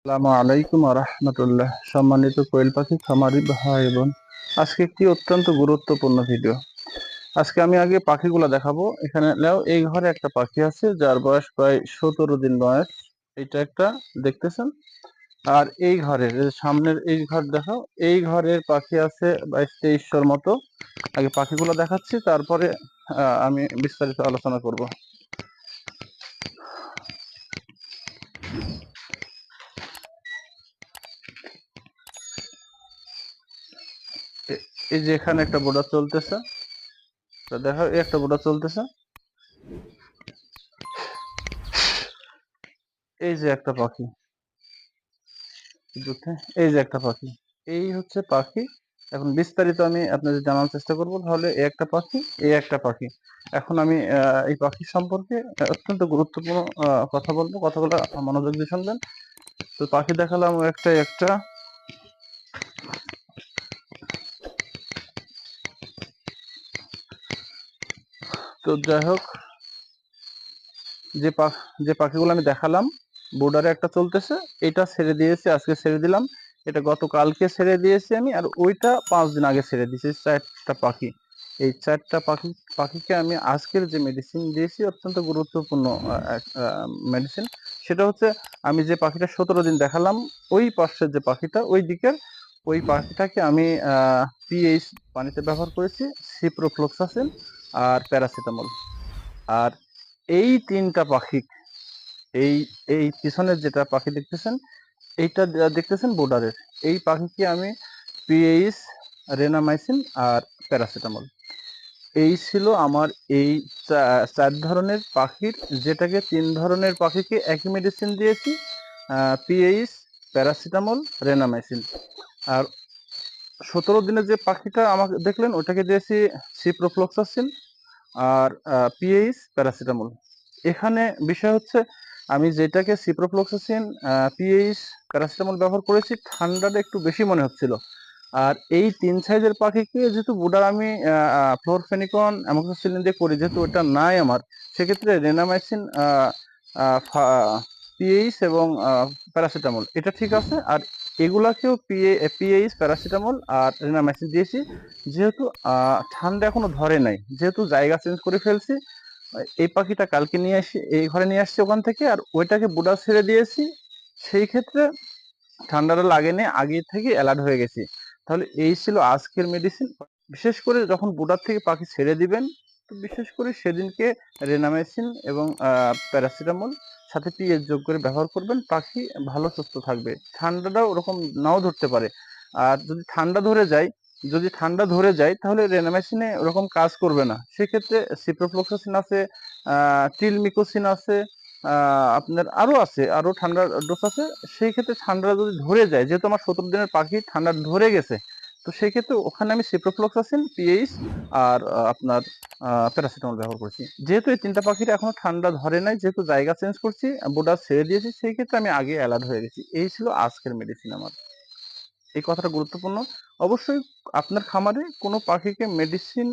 আসসালামু আলাইকুম রহমতুল্লাহ। সম্মানিত কোয়েল পাখি, খামারি ভাই বোন, আজকে একটি অত্যন্ত গুরুত্বপূর্ণ ভিডিও আজকে আমি আগে পাখিগুলো দেখাবো। এখানে এই ঘরে একটা পাখি আছে, যার বয়স প্রায় সতেরো দিন বয়স। এটা একটা, দেখতেছেন? আর এই ঘরের সামনের এই ঘর দেখাও, এই ঘরের পাখি আছে বাইশ তেইশশোর মতো। আগে পাখিগুলো দেখাচ্ছি, তারপরে আমি বিস্তারিত আলোচনা করব। এই যে এখানে একটা বোর্ডার চলতেছে দেখো, এই একটা বোর্ডার চলতেছে। এই যে একটা পাখি। এই যে একটা পাখি। এই হচ্ছে পাখি। এখন বিস্তারিত আমি আপনাদের জানার চেষ্টা করব, তাহলে এই একটা পাখি, এই একটা পাখি। এখন আমি এই পাখি সম্পর্কে অত্যন্ত গুরুত্বপূর্ণ কথা বলব। কথাগুলো মনোযোগ দিয়ে শুনবেন। তো পাখি দেখালাম একটা একটা। তো যাই হোক, যে যে পাখিগুলো আমি দেখালাম বোর্ডারে একটা চলতেছে, এটা ছেড়ে দিয়েছি, আজকে ছেড়ে দিলাম। এটা গতকালকে ছেড়ে দিয়েছি আমি, আর ওইটা পাঁচ দিন আগে ছেড়ে দিয়েছি চারটা পাখি। এই চারটা পাখি, পাখিকে আমি আজকের যে মেডিসিন দিয়েছি, অত্যন্ত গুরুত্বপূর্ণ মেডিসিন সেটা হচ্ছে আমি যে পাখিটা সতেরো দিন দেখালাম, ওই পাশের যে পাখিটা, ওই দিকের, ওই পাখিটাকে আমি পিএইচ পানিতে ব্যবহার করেছি সিপ্রোফ্লোক্সাসিন আর প্যারাসিটামল। আর এই তিনটা পাখি, এই এই পিছনের যেটা পাখি দেখতেছেন, এইটা দেখতেছেন বর্ডারের এই পাখিকে আমি পিএইচ, রেনামাইসিন আর প্যারাসিটামল। এই ছিল আমার এই চার ধরনের পাখির, যেটাকে তিন ধরনের পাখিকে একই মেডিসিন দিয়েছি পিএইচ, প্যারাসিটামল, রেনামাইসিন। আর সতেরো দিনের যে পাখিটা আমাকে দেখলেন, ওটাকে দিয়েছি সিপ্রোফ্লক্সাসিন আর পিএইচ প্যারাসিটামল এখানে বিষয় হচ্ছে, আমি যেটাকে সিপ্রোফ্লক্সাসিন পিএইচ প্যারাসিটামল ব্যবহার করেছি, ঠান্ডাটা একটু বেশি মনে হচ্ছিল। আর এই তিন সাইজের পাখিকে যেহেতু বুডার আমি ফ্লোরফেনিকন অ্যামোক্সিসিলিন দিয়ে করি, যেহেতু ওটা নাই আমার, সেক্ষেত্রে রেনামাইসিন পিএইচ এবং প্যারাসিটামল এটা ঠিক আছে? আর এগুলাকেও পিএ পিএইচ প্যারাসিটামল আর রেনামাইসিন দিয়েছি। যেহেতু ঠান্ডা এখনও ধরে নাই, যেহেতু জায়গা চেঞ্জ করে ফেলছি, এই পাখিটা কালকে নিয়ে আসি, এই ঘরে নিয়ে আসছি ওখান থেকে আর ওইটাকে বুডা ছেড়ে দিয়েছি। সেই ক্ষেত্রে ঠান্ডাটা লাগেনি, আগে থেকে অ্যালার্ট হয়ে গেছি। তাহলে এই ছিল আজকের মেডিসিন বিশেষ করে যখন বুডার থেকে পাখি ছেড়ে দিবেন বিশেষ করে সেদিনকে রেনামেসিন এবং প্যারাসিটামল সাথে পিএইচ যোগ করে ব্যবহার করবেন, পাখি ভালো, সুস্থ থাকবে। ঠান্ডাটাও ওরকম নাও ধরতে পারে। আর যদি ঠান্ডা ধরে যায়, যদি ঠান্ডা ধরে যায়, তাহলে রেনামেসিনে ওরকম কাজ করবে না। সেক্ষেত্রে সিপ্রোফ্লক্সাসিন আছে টিলমিকোসিন আছে আপনার আরও আছে আরও ঠান্ডার ডোজ আছে। সেই ক্ষেত্রে ঠান্ডা যদি ধরে যায়, যেহেতু আমার সতেরো দিনের পাখি, ঠান্ডা ধরে গেছে তো সেই ক্ষেত্রে ওখানে আমি সিপ্রোফ্লক্সাসিন পিএইচ আর আপনার প্যারাসিটামল ব্যবহার করছি। যেহেতু এই তিনটা পাখিটা এখনও ঠান্ডা ধরে নাই, যেহেতু জায়গা চেঞ্জ করছি বোর্ডার ছেড়ে দিয়েছি, সেই ক্ষেত্রে আমি আগে অ্যালার্ট হয়ে গেছি। এই ছিল আজকের মেডিসিন আমার। এই কথাটা গুরুত্বপূর্ণ। অবশ্যই আপনার খামারে কোনো পাখিকে মেডিসিন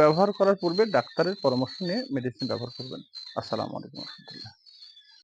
ব্যবহার করার পূর্বে ডাক্তারের পরামর্শ নিয়ে মেডিসিন ব্যবহার করবেন। আসসালামু আলাইকুম রহমতুল্লাহ।